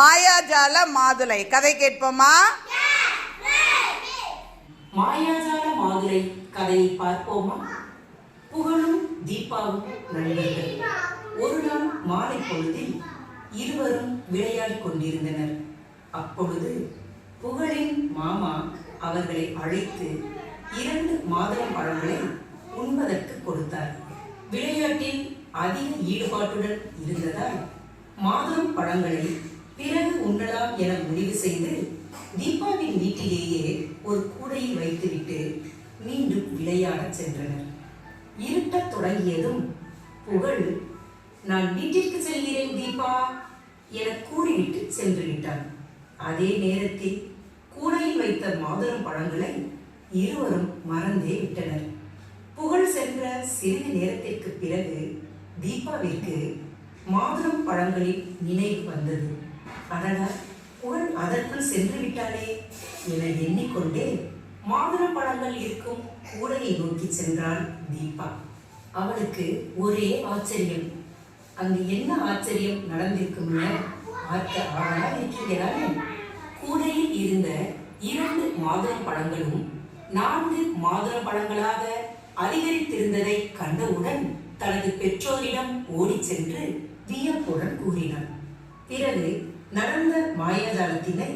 மாயாஜால மாதுளை. கதை கேட்போமா? மாயாஜால மாதுளை கதையை பார்ப்போமா? புகழும் தீபாவும் நண்பர்கள். ஒரு நாள் மாலை பொழுதில் இருவரும் விளையாடிக் கொண்டிருந்தனர். அப்பொழுது புகழின் மாமா அவர்களை அழைத்து இரண்டு மாதுளம் பழங்களை உண்பதற்கு கொடுத்தார். விளையாட்டில் அதிக ஈடுபாட்டுடன் இருந்ததால் மாதுளம் பழங்களை பிறகு உண்ணலாம் என முடிவு செய்து தீபாவின் வீட்டிலேயே ஒரு கூடையில் வைத்துவிட்டு மீண்டும் விளையாடச் சென்றனர். இருட்டத் தொடங்கியதும் புகழ் நான் வீட்டிற்கு செல்கிறேன் தீபா என கூறிவிட்டு சென்று விட்டான் அதே நேரத்தில் கூடையில் வைத்த மாதுளம் பழங்களை இருவரும் மறந்தே விட்டனர். புகழ் சென்ற சிறிது நேரத்திற்கு பிறகு தீபாவிற்கு மாதுளம் பழங்களின் நினைவு வந்தது. அடடா புகழ் அதற்குள் சென்று விட்டாளே என எண்ணிக்கொண்டே மாதுளம் பழங்கள் இருக்கும் கூடையை நோக்கி சென்றாள் தீபா. அவளுக்கு ஒரே ஆச்சரியம். அங்கு என்ன ஆச்சரியம் நடந்திருக்கும்னு பார்க்க ஆவலா இருக்கிறாரே கூடையில் இருந்த இரண்டு மாதுளம் பழங்களும் நான்கு மாதுளம் பழங்களாக அதிகரித்திருந்ததை கண்டவுடன் தனது பெற்றோரிடம் ஓடிச் சென்று வியப்புடன் கூறினான் பிறகு நடந்த மாயாஜாலத்தினை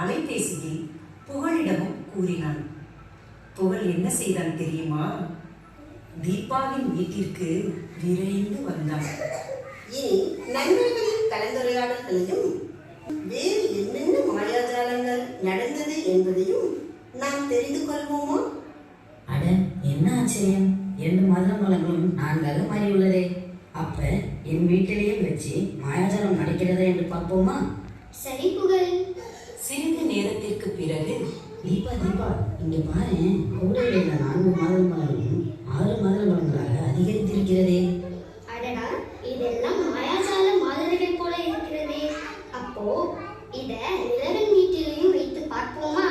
அலைபேசியில் புகழிடமும் கூறினான். புகழ் என்ன செய்தான் தெரியுமா? தீபாவின் வீட்டிற்கு விரைந்து வந்தான். இனி நண்பர்களின் கலந்துரையாடல்களையும் வேறு என்னென்ன மாயாஜாலங்கள் நடந்தது என்பதையும் நாம் தெரிந்து கொள்வோமா? அட என்ன ஆச்சரியம்? இரண்டு மாதுளம்பழங்களும் நான்காக மாறி உள்ளதே அப்ப என் வீட்டிலேயே வச்சு மாயாஜாலம் நடக்கிறதா என்று பார்ப்போமா? சரி புகழ். சிறிது நேரத்திற்கு பிறகு தீபா தீபா இங்க பாரு. கூடையில் உள்ள நான்கு மாதுளம்பழங்களும் ஆறு மாதுளம்பழங்களாக அதிகரித்திருக்கிறதே. அடடா இதெல்லாம் மாயாஜால மாதிரிகள் போல இருக்கிறதே. அப்போ இத நிலவன் வீட்டிலையும் வைத்து பார்ப்போமா?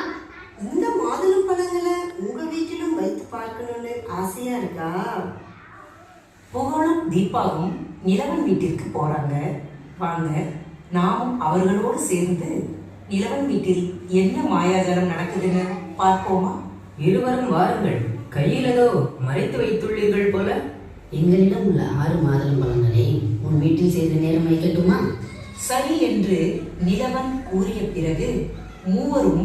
இந்த மாதுளம் பழங்களை உங்க வீட்டிலும் வைத்து பார்க்கணும்னு ஆசையா இருக்கா? புகழும் தீபாவும் நிலவன் வீட்டிற்கு போறாங்க. வாங்க நாமும் அவர்களோடு சேர்ந்து நிலவன் வீட்டில் என்ன மாயாஜாலம் நடக்குதுன்னு பார்ப்போமா? இருவரும் வாருங்கள். கையில் ஏதோ மறைத்து வைத்துள்ளீர்கள் போல. எங்களிடம் உள்ள ஆறு மாதுளம்பழங்களை உன் வீட்டில் செய்த நேரம் வைக்கட்டுமா சரி என்று நிலவன் கூறிய பிறகு மூவரும்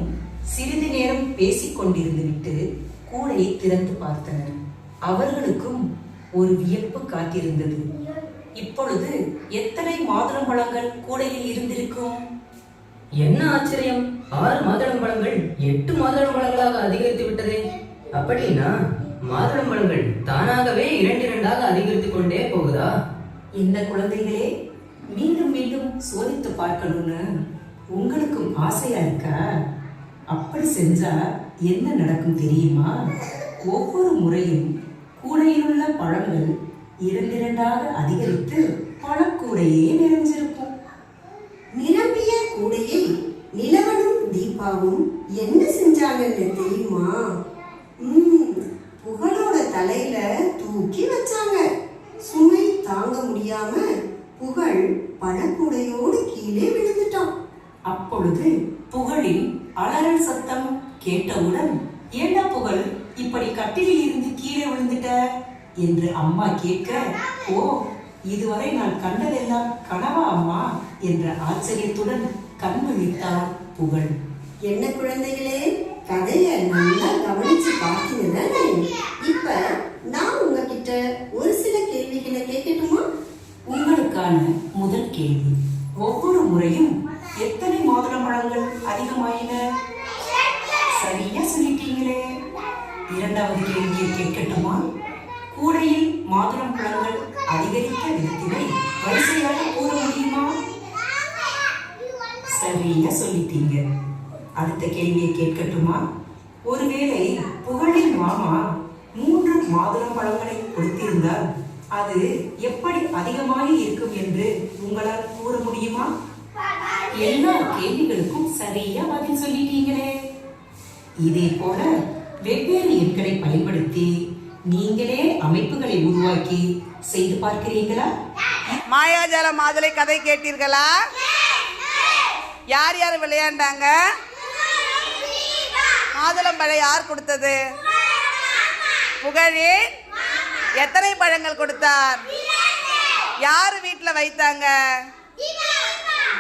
சிறிது நேரம் பேசிக் கொண்டிருந்து விட்டு கூடையை திறந்து பார்த்தனர். அவர்களுக்கும் ஒரு வியப்பு காத்திருந்தது. இப்பொழுது எத்தனை மாதுளம்பழங்கள் கூடையில் இருந்திருக்கும்? என்ன ஆச்சரியம்? ஆறு மாதுளம் பழங்கள் எட்டு மாதுளம் பழங்களாக அதிகரித்து விட்டதே. அப்படின்னா மாதுளம் பழங்கள் தானாகவே இரண்டு இரண்டாக அதிகரித்து கொண்டே போகுதா? இந்த குழந்தைகளே மீண்டும் மீண்டும் சோதித்து பார்க்கணும்னு உங்களுக்கும் ஆசையா இருக்கா? அப்படி செஞ்சா என்ன நடக்கும் தெரியுமா? ஒவ்வொரு முறையும் கூடையில் உள்ள பழங்கள் இரண்டிரண்டாக அதிகரித்து பணக்கூடையே நிறைஞ்சிருக்கும். நிரம்பிய கூடையை நிலவனும் தீபாவும் என்ன செஞ்சாங்கன்னு தெரியுமா? ம், புகழோட தலையில தூக்கி வச்சாங்க. சுமை தாங்க முடியாம புகழ் பழக்கூடையோடு கீழே விழுந்துட்டான். அப்பொழுது புகழின் அலறல் சத்தம் கேட்டவுடன் ஏண்டா புகழ்? இப்படி கட்டிலில் இருந்து கீழே விழுந்துட்ட? என்று அம்மா கேட்க ஓ இதுவரை நான் கண்டதெல்லாம் கனவா அம்மா? என்ற ஆச்சரியத்துடன் கண் விழித்தார் புகழ். என்ன குழந்தைகளே கதைய நல்லா கவனிச்சு பார்த்தீங்க இப்ப நான் உங்ககிட்ட ஒரு சில கேள்விகளை கேட்கட்டுமா? உங்களுக்கான முதல் கேள்வி ஒவ்வொரு முறையும் எத்தனை மாதுளம்பழங்கள் அதிகமாயின? சரியா சொல்லிட்டீங்களே. இரண்டாவது கேள்வியை கேட்கட்டுமா? கூடையில் மாதுளம் பழங்கள் அதிகரித்த விதத்தினை வரிசையாக கூற முடியுமா? சரியா சொல்லிட்டீங்க. அடுத்த கேள்வியை கேட்கட்டுமா? ஒருவேளை புகழின் மாமா மூன்று மாதுளம் பழங்களை கொடுத்திருந்தால் அது எப்படி அதிகமாக இருக்கும் என்று உங்களால் கூற முடியுமா? எல்லா கேள்விகளுக்கும் சரியா பதில் சொல்லிட்டீங்களே. இதே போல வெவ்வேறு எண்களை பயன்படுத்தி நீங்களே அமைப்புகளை உருவாக்கி செய்து பார்க்கிறீர்களா? மாயாஜால மாதுளை கதை கேட்டீர்களா? யார் யார் விளையாண்டாங்க? மாதுளம்பழம் யார் கொடுத்தது? புகழே எத்தனை பழங்கள் கொடுத்தார்? யார் வீட்டில் வைத்தாங்க?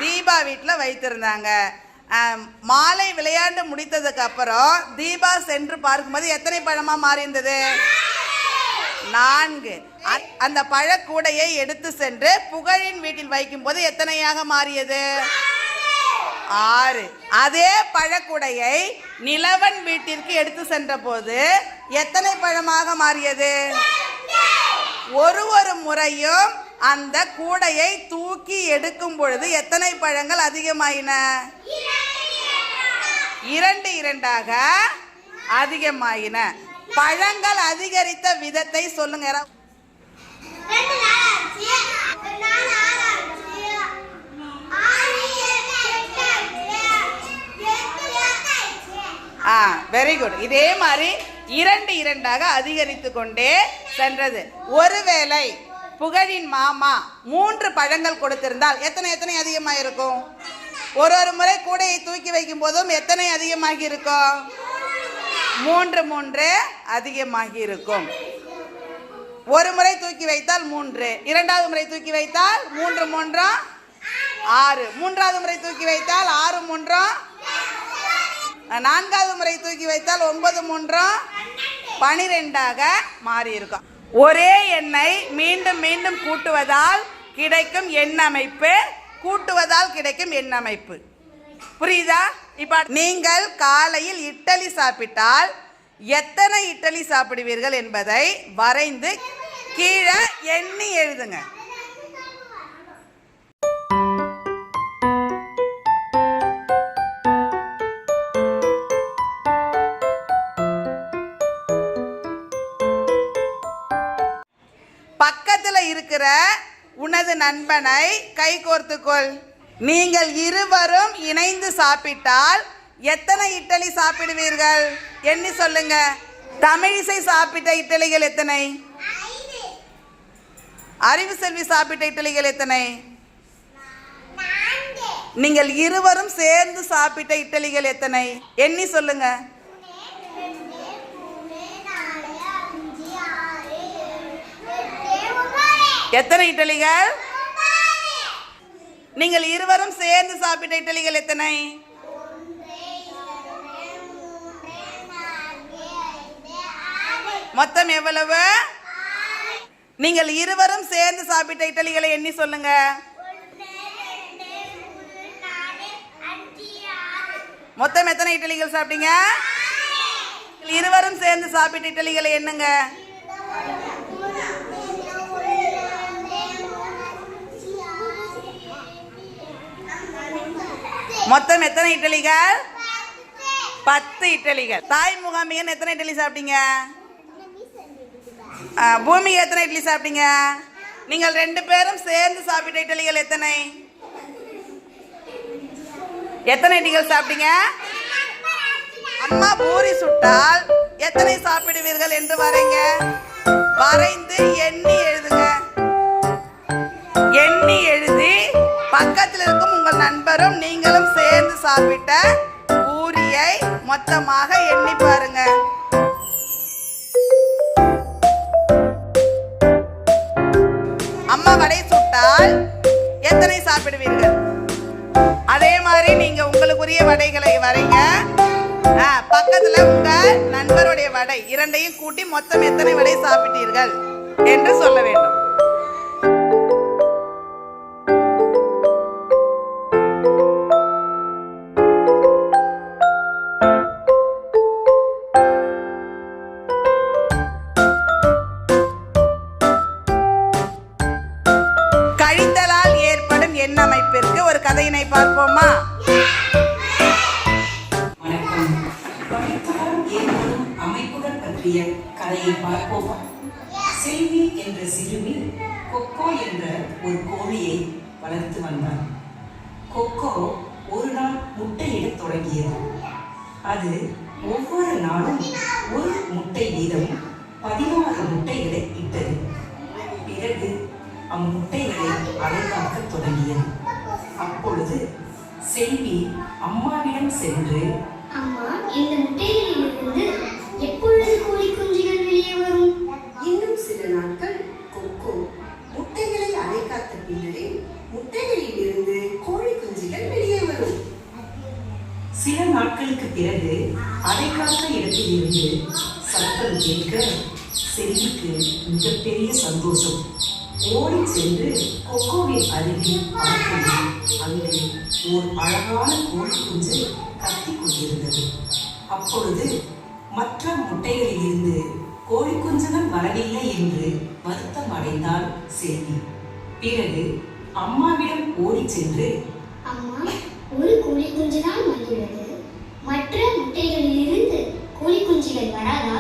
தீபா வீட்டில் வைத்திருந்தாங்க. மாலை விளையாண்டு முடித்ததுக்கு அப்புறம் தீபா சென்று பார்க்கும்போது எத்தனை பழமாக மாறி இருந்தது நான்கு. அந்த பழக்கூடையை எடுத்து சென்று புகழின் வீட்டில் வைக்கும்போது எத்தனையாக மாறியது? ஆறு. அதே பழக்கூடையை நிலவன் வீட்டிற்கு எடுத்து சென்ற போது எத்தனை பழமாக மாறியது? ஒரு ஒரு முறையும் அந்த கூடையை தூக்கி எடுக்கும் பொழுது எத்தனை பழங்கள் அதிகமாயின? இரண்டு இரண்டாக அதிகமாயின. பழங்கள் அதிகரித்த விதத்தை சொல்லுங்க ஆ வெரி குட் இதே மாதிரி இரண்டு இரண்டாக அதிகரித்து கொண்டே சென்றது. ஒருவேளை புகழின் மாமா மூன்று பழங்கள் கொடுத்திருந்தால் எத்தனை எத்தனை அதிகமாக இருக்கும் ஒரு ஒரு முறை கூடையை தூக்கி வைக்கும் போதும் எத்தனை அதிகமாகி இருக்கும் மூன்று மூன்று அதிகமாகி இருக்கும் ஒரு முறை தூக்கி வைத்தால் மூன்று. இரண்டாவது முறை தூக்கி வைத்தால் மூன்று மூன்றும் ஆறு. மூன்றாவது முறை தூக்கி வைத்தால் ஆறு மூன்றும் நான்காவது முறை தூக்கி வைத்தால் ஒன்பது மூன்றும் பனிரெண்டாக மாறி இருக்கும் ஒரே எண்ணை மீண்டும் மீண்டும் கூட்டுவதால் கிடைக்கும் எண் அமைப்பு கூட்டுவதால் கிடைக்கும் எண் அமைப்பு புரியுதா? இப்ப நீங்கள் காலையில் இட்டலி சாப்பிட்டால் எத்தனை இட்டலி சாப்பிடுவீர்கள் என்பதை வரைந்து கீழே எண்ணி எழுதுங்க. பக்கத்துல இருக்கிற உனது நண்பனை கை கோர்த்துக்கொள். நீங்கள் இருவரும் இணைந்து சாப்பிட்டால் எத்தனை இட்டலி சாப்பிடுவீர்கள்? எண்ணி சொல்லுங்க. தமிழிசை சாப்பிட்ட இட்டலிகள் எத்தனை? அறிவு செல்வி சாப்பிட்ட இட்டலிகள் எத்தனை? நீங்கள் இருவரும் சேர்ந்து சாப்பிட்ட இட்டலிகள் எத்தனை? எண்ணி சொல்லுங்க. எத்தனை இட்டலிகள் நீங்கள் இருவரும் சேர்ந்து சாப்பிட்ட இட்டலிகள் எத்தனை? மொத்தம் எவ்வளவு? நீங்கள் இருவரும் சேர்ந்து சாப்பிட்ட இட்டலிகளை எண்ணி சொல்லுங்க. மொத்தம் எத்தனை இட்டலிகள் சாப்பிட்டீங்க? இருவரும் சேர்ந்து சாப்பிட்ட இட்டலிகளை எண்ணுங்க. மொத்தம் எத்தனை இட்டலிகள்? பத்து. இட்டலிகள். தாய் முகாமிகன் எத்தனை இட்லி சாப்பிட்டீங்க? ஆ, பூமிகா எத்தனை இட்லி சாப்பிட்டீங்க? நீங்கள் ரெண்டு பேரும் சேர்ந்து சாப்பிட்ட இட்லிகள் எத்தனை? எத்தனை இட்லிகள் சாப்பிட்டீங்க? அம்மா பூரி சுட்டால் எத்தனை சாப்பிடுவீர்கள் என்று வரைங்க. வரைந்து எண்ணி எழுதுங்க. எண்ணி எழுதி பக்கத்தில் இருக்கும் உங்கள் நண்பரும் நீங்களும் சேர்ந்து சாப்பிட்ட பூரியை மொத்தமாக எண்ணி பாருங்க. அம்மா வடை சுட்டால் எத்தனை சாப்பிடுவீர்கள்? அதே மாதிரி நீங்க உங்களுக்குரிய வடைகளை வரைங்க. பக்கத்துல உங்க நண்பருடைய வடை இரண்டையும் கூட்டி மொத்தம் எத்தனை வடை சாப்பிட்டீர்கள்? என்று சொல்ல வேண்டும். பற்றிய கதையை பார்ப்போமா? செல்வி என்ற சிறுமி கொக்கோ என்ற ஒரு கோழியை வளர்த்து வந்தார் கொக்கோ ஒரு நாள் முட்டையிடத் தொடங்கியது. அது ஒவ்வொரு நாளும் ஒரு முட்டை வீதம் பதினாறு முட்டைகளை இட்டது. பிறகு அம்முட்டைகளை அடைகாக்கத் தொடங்கியது. அப்பொழுது செல்வி அம்மாவிடம் சென்று அம்மா இந்த முட்டைகளிலிருந்து எப்பொழுது கோழி குஞ்சுகள் வெளியே வரும்? இன்னும் சில நாட்கள் கொக்கோ முட்டைகளை அடைக்காத்த பின்னரே முட்டைகளில் இருந்து கோழி குஞ்சுகள் வெளியே வரும். சில நாட்களுக்கு பிறகு அடைக்காத்த இடத்திலிருந்து சத்தம் கேட்க செல்விக்கு மிகப்பெரிய சந்தோஷம். ஓடி சென்று கொக்கோவின் அருகில் பார்க்கிறது அங்கே ஓர் அழகான கோழி குஞ்சு கத்திக் கொண்டிருந்தது. அப்பொழுது மற்ற முட்டைகளில் இருந்து கோழி குஞ்சுகள் வரவில்லை என்று வருத்தம் அடைந்தாள் செல்வி பிறகு அம்மாவிடம் ஓடிச் சென்று அம்மா ஒரு கோழி குஞ்சு தான் வந்துள்ளது மற்ற முட்டைகளிலிருந்து கோழி குஞ்சுகள் வராதா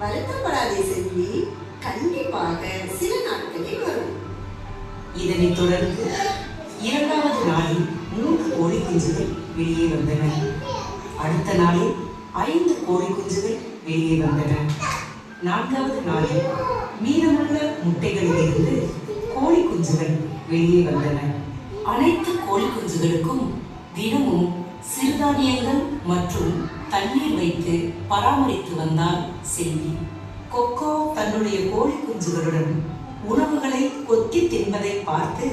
வருத்தப்படாதே செல்வி கண்டிப்பாக சில நாட்களில் வரும். இதனைத் தொடர்ந்து இரண்டாவது நாளில் மூன்று கோழி குஞ்சுகள் வெளியே வந்தன. அடுத்த நாளில் ஐந்து கோழி குஞ்சுகள் வெளியே வந்தன. நான்காவது நாளில் மீதமுள்ள முட்டைகளிலிருந்து கோழி குஞ்சுகள் வெளியே வந்தன. அனைத்து கோழி குஞ்சுகளுக்கும் தினமும் சிறுதானியங்கள் மற்றும் தண்ணீர் வைத்து பராமரித்து வந்தார் செல்வி. கொக்கோ தன்னுடைய கோழி குஞ்சுகளுடன் உணவுகளை கொத்தி தின்பதை பார்த்து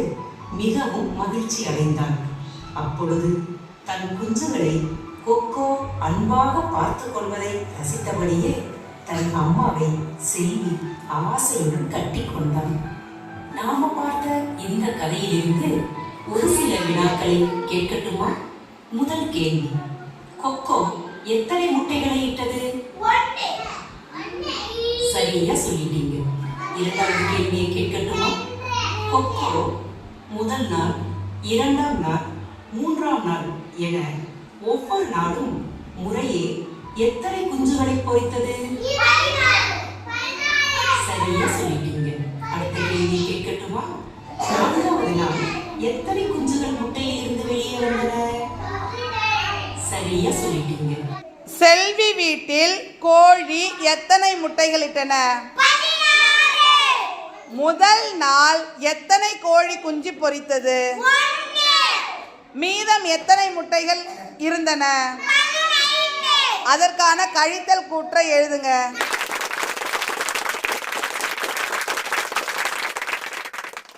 மிகவும் மகிழ்ச்சி அடைந்தான். அப்பொழுது தன் குஞ்சுகளை கொக்கோ அன்பாக பார்த்து கொள்வதை ரசித்தபடியே தன் அம்மாவை செல்வி ஆசையுடன் கட்டிக்கொண்டான் நாம பார்த்த இந்த கதையிலிருந்து ஒரு சில வினாக்களை கேட்கட்டுமா? முதல் கேள்வி. கொக்கோ எத்தனை முட்டைகளை இட்டது? சரியா சொல்லிட்டீங்க. இரண்டாவது கேள்வியை கேட்கட்டுமா? கொக்கோ முதல் நாள் இரண்டாம் நாள் மூன்றாம் நாள் என ஒவ்வொரு நாளும் முறையே எத்தனை குஞ்சுகளை பொறித்தது? சரியா சொல்லிட்டீங்க. அடுத்த கேள்வி கேட்கட்டுமா? நான்காவது நாள் எத்தனை குஞ்சுகள் முட்டையில் இருந்து வெளியே வந்தன? சரியா சொல்லிட்டீங்க. செல்வி வீட்டில் கோழி எத்தனை முட்டைகள் இட்டன? முதல் நாள் எத்தனை கோழி குஞ்சு பொரித்தது மீதம் எத்தனை முட்டைகள்? இருந்தன. அதற்கான கழித்தல் கூற்றை எழுதுங்க.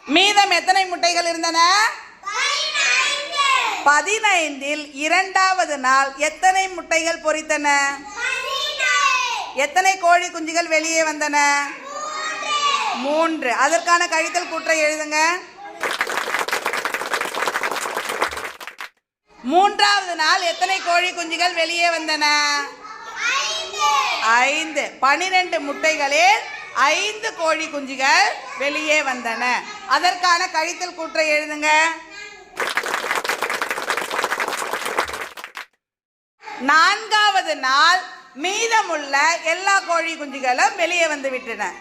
மீதம் எத்தனை முட்டைகள் இருந்தன? பதினைந்தில் இரண்டாவது நாள் எத்தனை முட்டைகள் பொரித்தன எத்தனை கோழி குஞ்சுகள் வெளியே வந்தன? மூன்று. அதற்கான கழித்தல் கூற்றை எழுதுங்க. மூன்றாவது நாள் எத்தனை கோழி குஞ்சுகள் வெளியே வந்தன? ஐந்து. பனிரெண்டு முட்டைகளில் ஐந்து கோழி குஞ்சுகள் வெளியே வந்தன. அதற்கான கழித்தல் கூற்றை எழுதுங்க. நான்காவது நாள் மீதமுள்ள எல்லா கோழி குஞ்சுகளும் வெளியே வந்து விட்டன.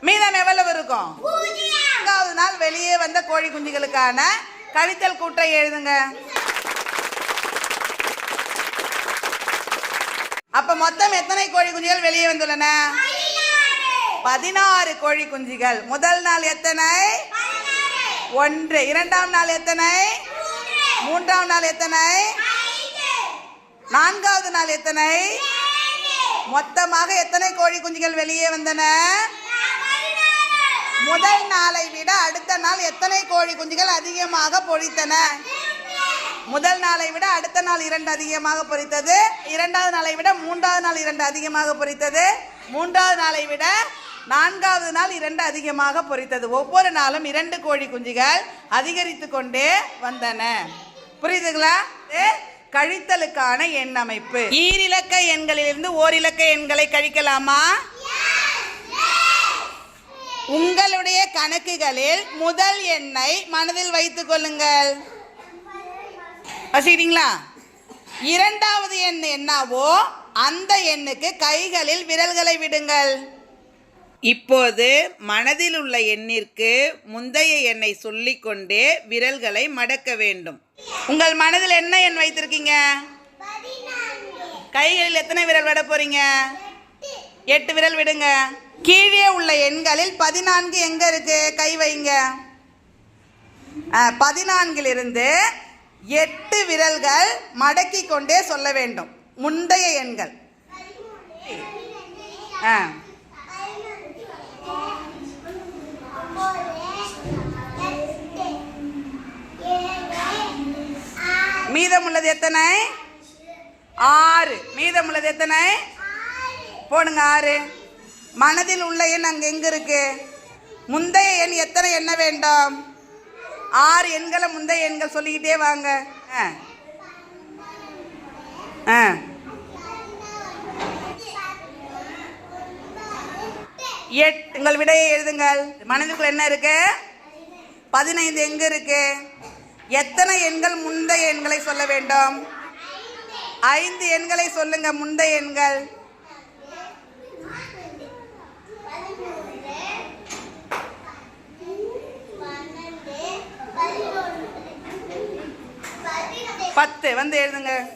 மீதம் எவ்வளவு இருக்கும்? நான்காவது நாள் வெளியே வந்த கோழி குஞ்சுகளுக்கான கழித்தல் கூட்டை எழுதுங்க. அப்ப மொத்தம் எத்தனை கோழி குஞ்சுகள் வெளியே வந்துள்ளன? பதினாறு கோழி குஞ்சுகள். முதல் நாள் எத்தனை? ஒன்று. இரண்டாம் நாள் எத்தனை? மூன்றாம் நாள் எத்தனை? நான்காவது நாள் எத்தனை? மொத்தமாக எத்தனை கோழி குஞ்சுகள் வெளியே வந்தன? முதல் நாளை விட அடுத்த நாள் எத்தனை கோழி குஞ்சுகள் அதிகமாக பொரித்தன? முதல் நாளை விட அடுத்த நாள் இரண்டு அதிகமாக பொரித்தது. இரண்டாவது நாளை விட மூன்றாவது நாள் இரண்டு அதிகமாக பொரித்தது. மூன்றாவது நாளை விட நான்காவது நாள் இரண்டு அதிகமாக பொரித்தது. ஒவ்வொரு நாளும் இரண்டு கோழி குஞ்சுகள் அதிகரித்து கொண்டே வந்தன. புரியுதுங்களா? கழித்தலுக்கான எண் அமைப்பு ஈரிலக்க எண்களிலிருந்து ஓரிலக்க எண்களை கழிக்கலாமா? உங்களுடைய கணக்குகளில் முதல் எண்ணை மனதில் வைத்துக் கொள்ளுங்கள். இரண்டாவது எண் என்னவோ அந்த எண்ணுக்கு கைகளில் விரல்களை விடுங்கள். இப்போது மனதில் உள்ள எண்ணிற்கு முந்தைய எண்ணை சொல்லிக்கொண்டே விரல்களை மடக்க வேண்டும். உங்கள் மனதில் என்ன எண் வைத்திருக்கீங்க? கைகளில் எத்தனை விரல் விட போறீங்க? எட்டு விரல் விடுங்க. கீழே உள்ள எண்களில் பதினான்கு எங்க இருக்கு? கை வைங்க. அஹ், பதினான்கிலிருந்து எட்டு விரல்கள் மடக்கி கொண்டே சொல்ல வேண்டும். முந்தைய எண்கள். ஆ. மீதமுள்ளது எத்தனை? ஆறு. மீதமுள்ளது எத்தனை? போடுங்க ஆறு. மனதில் உள்ள எண் அங்கே எங்கே இருக்கு? முந்தைய எண் எத்தனை எண்ண வேண்டும்? ஆறு எண்களை முந்தைய எண்கள் சொல்லிக்கிட்டே வாங்க. ஆ. ஆ. எட் உங்கள் விடையை எழுதுங்கள். மனதிற்குள் என்ன இருக்கு? பதினைந்து எங்க இருக்கு? எத்தனை எண்கள் முந்தைய எண்களை சொல்ல வேண்டும்? ஐந்து எண்களை சொல்லுங்க முந்தைய எண்கள். பத்து வந்து எழுதுங்க.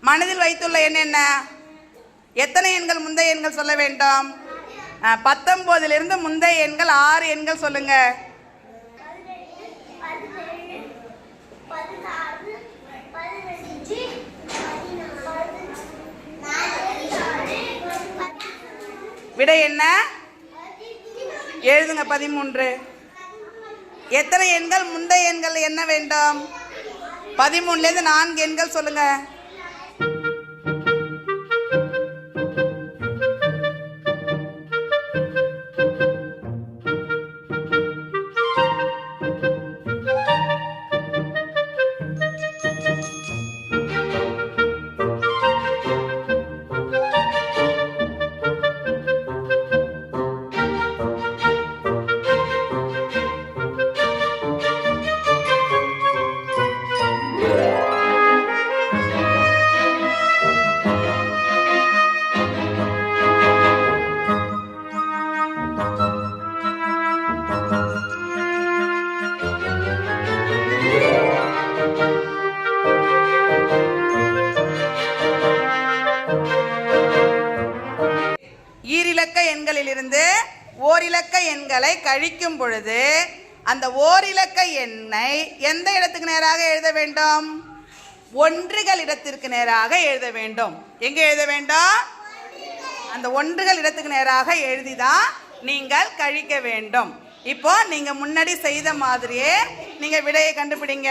மனதில் வைத்துள்ள எண் என்ன? எத்தனை எண்கள் முந்தைய எண்கள் சொல்ல வேண்டும்? ஆ, பத்தொன்பதிலிருந்து முந்தைய எண்கள் ஆறு எண்கள் சொல்லுங்க. விடை என்ன? எழுதுங்க பதிமூன்று. எத்தனை எண்கள் முந்தைய எண்கள் என்ன வேண்டும்? பதிமூணுலேருந்து நான்கு எண்கள் சொல்லுங்கள் எண்களிலிருந்து ஓரிலக்க எண்களை கழிக்கும் பொழுது அந்த ஓரிலக்க எண்ணை எந்த இடத்துக்கு நேராக எழுத வேண்டும்? ஒன்றுகள் இடத்திற்கு நேராக எழுத வேண்டும். எங்கே எழுத வேண்டும்? அந்த ஒன்றுகள் இடத்துக்கு நேராக எழுதி தான் நீங்கள் கழிக்க வேண்டும். இப்போ நீங்க முன்னாடி செய்த மாதிரியே நீங்க விடையை கண்டுபிடிங்க.